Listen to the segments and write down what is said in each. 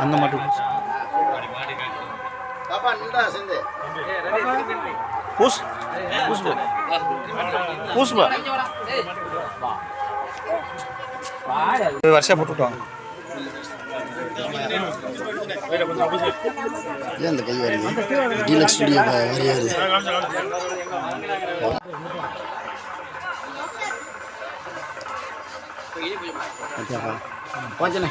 அந்த மாட்டு பூஸ். பூஸ் போ. பூஸ் போ. இது வருஷம் போட்டுட்டோம் ஏன் அந்த கை வருது டீலக்ஸ் ஸ்டுடியோ வரி வருது கொஞ்சம் அது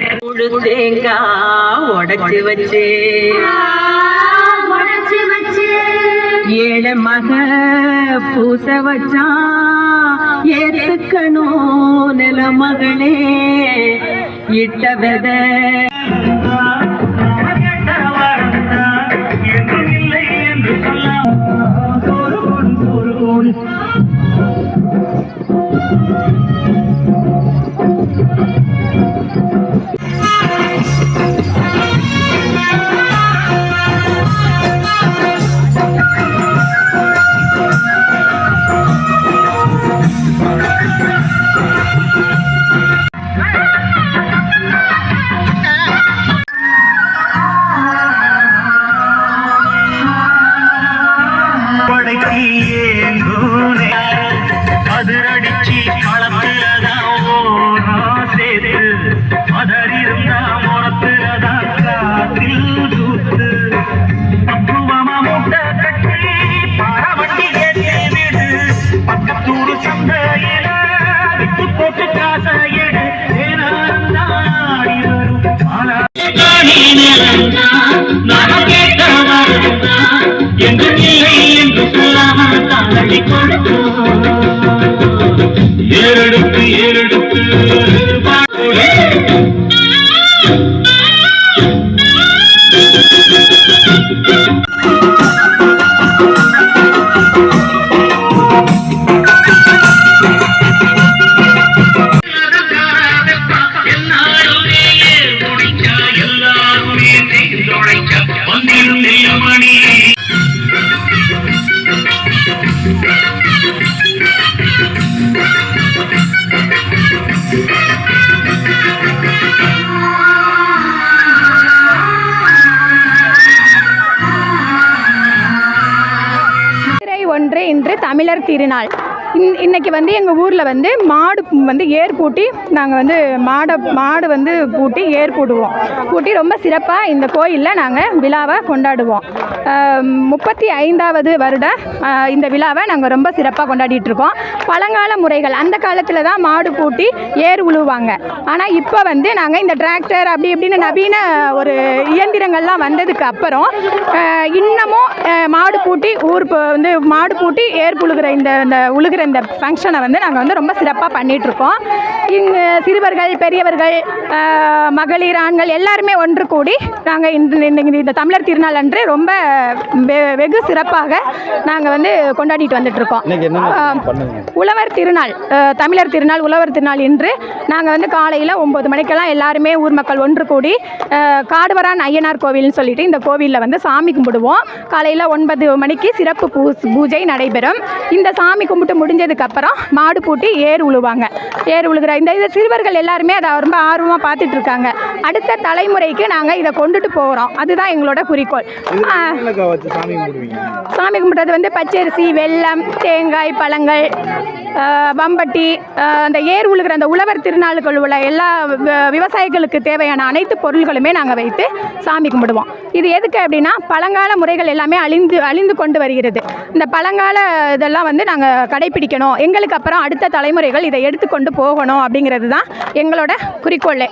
முழு தேங்காய் உடைச்சு வச்சு. ஏழை மக பூச வச்சான் ஏத்துக்கணும் நில மகளே இட்ட வித படைச்சி ஒன்று இன்று தமிழர் திருநாள். இன் இன்றைக்கி வந்து எங்கள் ஊரில் வந்து மாடு வந்து ஏர் பூட்டி நாங்கள் வந்து மாடை மாடு வந்து பூட்டி ஏர் பூட்டுவோம். பூட்டி ரொம்ப சிறப்பாக இந்த கோயிலில் நாங்கள் விழாவை கொண்டாடுவோம். முப்பத்தி ஐந்தாவது வருட இந்த விழாவை நாங்கள் ரொம்ப சிறப்பாக கொண்டாடிட்டுருக்கோம். பழங்கால முறைகள் அந்த காலத்தில் தான் மாடு பூட்டி ஏர் உழுவாங்க. ஆனால் இப்போ வந்து நாங்கள் இந்த டிராக்டர் அப்படி இப்படின்னு நவீன ஒரு இயந்திரங்கள்லாம் வந்ததுக்கு அப்புறம் இன்னமும் மாடு பூட்டி ஊர் வந்து மாடு பூட்டி ஏர் புழுகிற இந்த இந்த உழுகிற இந்த ஃபங்க்ஷனை வந்து நாங்கள் வந்து ரொம்ப சிறப்பாக பண்ணிகிட்ருக்கோம் இங்கே சிறுவர்கள் பெரியவர்கள் மகளிர் ஆண்கள் எல்லாருமே ஒன்று கூடி நாங்கள் இந்த இந்த- இந்த தமிழர் திருநாள் அன்று ரொம்ப வெகு சிறப்பாக நாங்கள் வந்து கொண்டாடிட்டு பண்ணுவீங்க? உழவர் திருநாள் தமிழர் திருநாள் உழவர் திருநாள் இன்று நாங்கள் வந்து காலையில் ஒம்பது மணிக்கெல்லாம் எல்லாருமே ஊர் மக்கள் ஒன்று கூடி காடுவரான் ஐயனார் கோவில்னு சொல்லிட்டு இந்த கோவிலில் வந்து சாமி கும்பிடுவோம். காலையில் ஒன்பது மணிக்கு சிறப்பு பூ பூஜை நடைபெறும். இந்த சாமி கும்பிட்டு முடிஞ்சதுக்கப்புறம் மாடு பூட்டி ஏர் உழுவாங்க. ஏர் உழுகிற இந்த இது சிறுவர்கள் எல்லாருமே அதை ரொம்ப ஆர்வமாக பார்த்துட்டு இருக்காங்க. அடுத்த தலைமுறைக்கு நாங்கள் இதை கொண்டுட்டு போகிறோம் அதுதான் எங்களோட குறிக்கோள். சாமி கும்பிடுவீங்க? சாமி வந்து பச்சரிசி வெல்லம் தேங்காய் பழங்கள். பம்பட்டி வம்பட்டி அந்த ஏர் உழுகிற அந்த உழவர் திருநாளுக்குள் உள்ள எல்லா வ- விவசாயிகளுக்கு தேவையான அனைத்து பொருள்களுமே நாங்கள் வைத்து சாமி கும்பிடுவோம். இது எதுக்கு அப்படின்னா பழங்கால முறைகள் எல்லாமே அழிந்து அழிந்து கொண்டு வருகிறது. இந்த பழங்கால இதெல்லாம் வந்து நாங்கள் கடைபிடிக்கணும் எங்களுக்கு அப்புறம் அடுத்த தலைமுறைகள் இதை எடுத்துக்கொண்டு போகணும் அப்படிங்கிறது தான் எங்களோட குறிக்கோள்.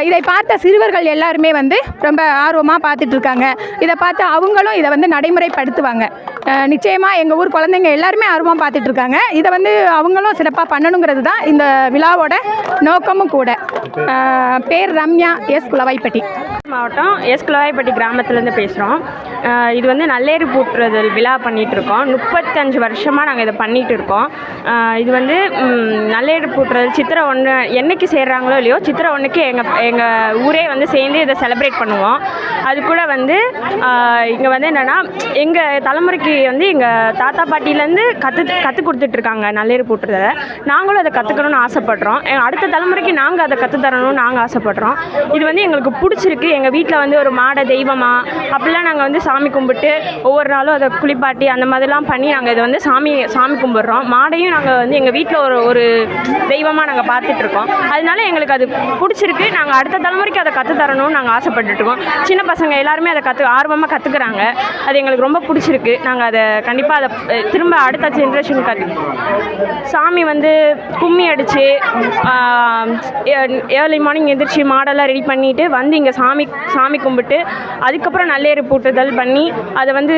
இதை பார்த்த சிறுவர்கள் எல்லாருமே வந்து ரொம்ப ஆர்வமாக பார்த்துட்டு இருக்காங்க. இதை பார்த்து அவங்களும் இதை வந்து நடைமுறைப்படுத்துவாங்க. நிச்சயமாக எங்கள் ஊர் குழந்தைங்க எல்லாருமே ஆர்வமாக பார்த்துட்டு இருக்காங்க. இதை வந்து அவங்களும் சிறப்பாக பண்ணணுங்கிறது தான் இந்த விழாவோட நோக்கமும் கூட. பேர் ரம்யா எஸ் குளவாய்ப்பட்டி மாவட்டம் எஸ் குளவாய்ப்பட்டி கிராமத்துலேருந்து பேசுகிறோம். இது வந்து நல்லேறு பூட்டுறதல் விழா பண்ணிகிட்டு இருக்கோம் முப்பத்தஞ்சு வருஷமாக நாங்கள் இதை பண்ணிகிட்டு இருக்கோம் இது வந்து ம், நல்லேறு பூட்டுறதல் சித்திரை ஒன்று என்னைக்கு சேர்றாங்களோ இல்லையோ சித்திரை ஒன்றுக்கு எங்கள் எங்கள் ஊரே வந்து சேர்ந்து இதை செலிப்ரேட் பண்ணுவோம். அது கூட வந்து இங்கே வந்து என்னென்னா எங்கள் தலைமுறைக்கு வந்து எங்கள் தாத்தா பாட்டிலேருந்து கற்று கற்றுக் கொடுத்துட்ருக்காங்க நல்லேறு பூட்டுறதை நாங்களும் அதை கற்றுக்கணும்னு ஆசைப்பட்றோம். அடுத்த தலைமுறைக்கு நாங்கள் அதை கற்றுத்தரணும்னு நாங்கள் ஆசைப்பட்றோம். இது வந்து எங்களுக்கு பிடிச்சிருக்கு. எங்கள் வீட்டில் வந்து ஒரு மாடை தெய்வமாக அப்படிலாம் நாங்கள் வந்து சாமி கும்பிட்டு ஒவ்வொரு நாளும் அதை குளிப்பாட்டி அந்த மாதிரிலாம் பண்ணி நாங்கள் இதை வந்து சாமி சாமி கும்பிட்றோம். மாடையும் நாங்கள் வந்து எங்கள் வீட்டில் ஒரு ஒரு தெய்வமாக நாங்கள் பார்த்துட்ருக்கோம். அதனால எங்களுக்கு அது பிடிச்சிருக்கு. நாங்கள் அடுத்த தலைமுறைக்கு அதை கற்றுத்தரணும்னு நாங்கள் ஆசைப்பட்டுட்ருக்கோம். சின்ன பசங்க எல்லாருமே அதை கற்று ஆர்வமாக கற்றுக்குறாங்க அது எங்களுக்கு ரொம்ப பிடிச்சிருக்கு. நாங்கள் அதை கண்டிப்பாக அதை திரும்ப அடுத்த ஜென்ரேஷனுக்கு கற்று சாமி வந்து கும்மி அடித்து ஏர்லி மார்னிங் எந்திரிச்சு மாடெல்லாம் ரெடி பண்ணிவிட்டு வந்து இங்கே சாமி சாமி கும்பிட்டு அதுக்கப்புறம் நல்லேறு பூட்டுதல் பண்ணி அதை வந்து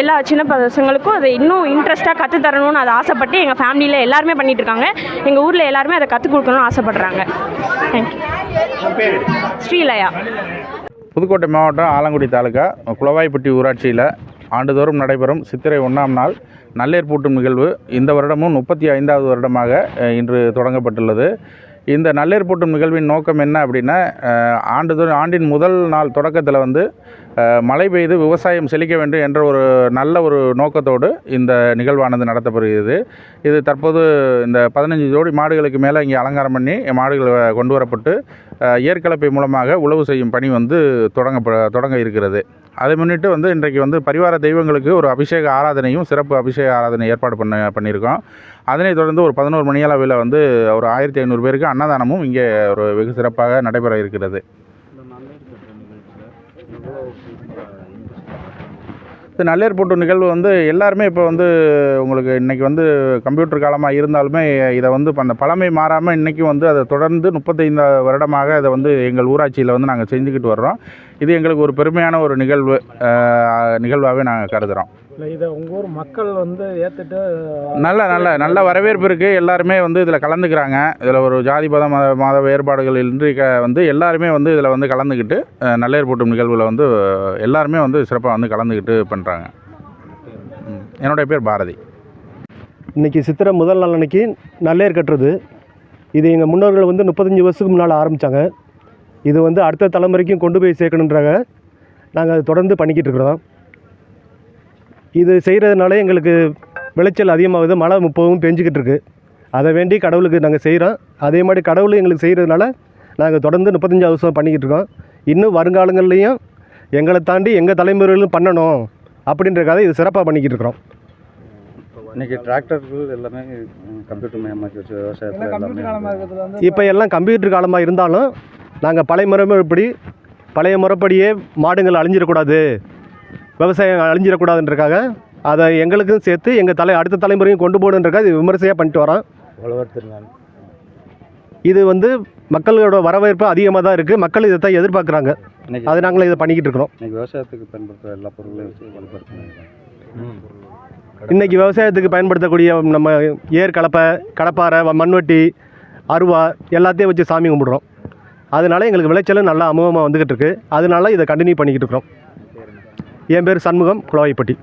எல்லா சின்ன பசங்களுக்கும் அதை இன்னும் இன்ட்ரெஸ்ட்டாக கற்றுத் தரணும்னு அதை ஆசைப்பட்டு எங்கள் ஃபேமிலியில் எல்லாருமே பண்ணிட்டு இருக்காங்க. எங்கள் ஊரில் எல்லாருமே அதை கற்றுக் கொடுக்கணும்னு ஆசைப்படுறாங்க. தேங்க்யூ ஸ்ரீலயா. புதுக்கோட்டை மாவட்டம் ஆலங்குடி தாலுக்கா குளவாய்ப்பட்டி ஊராட்சியில் ஆண்டுதோறும் நடைபெறும் சித்திரை ஒன்றாம் நாள் நல்லேர் பூட்டும் நிகழ்வு. இந்த வருடமும் முப்பத்தி ஐந்தாவது வருடமாக இன்று தொடங்கப்பட்டுள்ளது. இந்த நள்ளிர் பூட்டும் நிகழ்வின் நோக்கம் என்ன அப்படின்னா ஆண்டுதோறும் ஆண்டின் முதல் நாள் தொடக்கத்தில் வந்து மழை பெய்து விவசாயம் செழிக்க வேண்டும் என்ற ஒரு நல்ல ஒரு நோக்கத்தோடு இந்த நிகழ்வானது நடத்தப்படுகிறது. இது தற்போது இந்த பதினஞ்சு ஜோடி மாடுகளுக்கு மேலே இங்கே அலங்காரம் பண்ணி மாடுகள் கொண்டு வரப்பட்டு அஹ், மூலமாக உழவு செய்யும் பணி வந்து தொடங்க தொடங்க இருக்கிறது. அதை முன்னிட்டு வந்து இன்றைக்கு வந்து பரிவார தெய்வங்களுக்கு ஒரு அபிஷேக ஆராதனையும் சிறப்பு அபிஷேக ஆராதனை ஏற்பாடு பண்ண பண்ணியிருக்கோம். அதனைத் தொடர்ந்து ஒரு பதினோரு மணி அளவில் வந்து ஒரு ஆயிரத்தி ஐநூறு பேருக்கு அன்னதானமும் இங்கே ஒரு வெகு சிறப்பாக நடைபெற இருக்கிறது. இந்த நல்லேர் பூட்டு நிகழ்வு வந்து எல்லாருமே இப்போ வந்து உங்களுக்கு இன்றைக்கி வந்து கம்ப்யூட்டர் காலமாக இருந்தாலுமே இதை வந்து அந்த பழமை மாறாமல் இன்றைக்கும் வந்து அதை தொடர்ந்து முப்பத்தைந்து வருடமாக இதை வந்து எங்கள் ஊராட்சியில் வந்து நாங்கள் செஞ்சுக்கிட்டு வர்றோம். இது எங்களுக்கு ஒரு பெருமையான ஒரு நிகழ்வு நிகழ்வாகவே நாங்கள் கருதுகிறோம் இல்லை இதை உங்கள் ஊர் மக்கள் வந்து ஏற்றுட்டு நல்ல நல்ல நல்ல வரவேற்பு இருக்குது எல்லாருமே வந்து இதில் கலந்துக்கிறாங்க. இதில் ஒரு ஜாதி மத மத மத வேறுபாடுகள் இன்றி க வந்து எல்லாருமே வந்து இதில் வந்து கலந்துக்கிட்டு நல்லேர் போட்டும் நிகழ்வில் வந்து எல்லாருமே வந்து சிறப்பாக வந்து கலந்துக்கிட்டு பண்ணுறாங்க என்னுடைய பேர் பாரதி. இன்றைக்கி சித்திரை முதல் நாள் அன்னைக்கு நல்லேர் கட்டுறது. இது எங்கள் முன்னோர்கள் வந்து முப்பத்தஞ்சு வருஷத்துக்கு முன்னால் ஆரம்பித்தாங்க இது வந்து அடுத்த தலைமுறைக்கும் கொண்டு போய் சேர்க்கணுன்றாங்க. நாங்கள் அதை தொடர்ந்து பண்ணிக்கிட்டு இருக்கிறோம். இது செய்கிறதுனால எங்களுக்கு விளைச்சல் அதிகமாகுது மழை முப்பவும் பெஞ்சிக்கிட்டு இருக்கு. அதை வேண்டி கடவுளுக்கு நாங்கள் செய்கிறோம். அதே மாதிரி கடவுள் எங்களுக்கு செய்கிறதுனால நாங்கள் தொடர்ந்து முப்பத்தஞ்சு வருஷம் பண்ணிக்கிட்டு இருக்கோம். இன்னும் வருங்காலங்கள்லேயும் எங்களை தாண்டி எங்கள் தலைமுறைகளும் பண்ணணும் அப்படின்றக்காக இது சிறப்பாக பண்ணிக்கிட்டு இருக்கிறோம். இன்னைக்கு டிராக்டர்கள் எல்லாமே கம்ப்யூட்டர் மயமாக்கி வச்சு விவசாயத்தில் கம்ப்யூட்டர் காலமாக இருக்கிறதுல வந்து இப்போ எல்லாம் கம்ப்யூட்டர் காலமாக இருந்தாலும் நாங்கள் பழைய முறைப்படி பழைய முறைப்படியே மாடுங்கள் அழிஞ்சிடக்கூடாது. விவசாயம் அழிஞ்சிடக்கூடாதுன்றக்காக அதை எங்களுக்கும் சேர்த்து எங்கள் தலை அடுத்த தலைமுறையும் கொண்டு போகணுன்றக்காக இது விமர்சையாக பண்ணிட்டு வரோம். உழவர் திருநாள் இது வந்து மக்களோட வரவேற்பு அதிகமாக தான் இருக்குது மக்கள் இதை தான் எதிர்பார்க்குறாங்க. அது நாங்களும் இதை பண்ணிக்கிட்டு இருக்கிறோம். இன்னைக்கு விவசாயத்துக்கு பயன்படுத்துகிற எல்லா வழிபடுத்துறாங்க இன்றைக்கி விவசாயத்துக்கு பயன்படுத்தக்கூடிய நம்ம ஏர் கலப்பை கடப்பாரை வ- மண்வெட்டி அருவா எல்லாத்தையும் வச்சு சாமி கும்பிடுறோம். அதனால எங்களுக்கு விளைச்சலும் நல்லா அமோகமாக வந்துக்கிட்டு இருக்கு. அதனால இதை கண்டினியூ பண்ணிக்கிட்டு இருக்கிறோம். என் பேர் சண்முகம் குளவாய்ப்பட்டி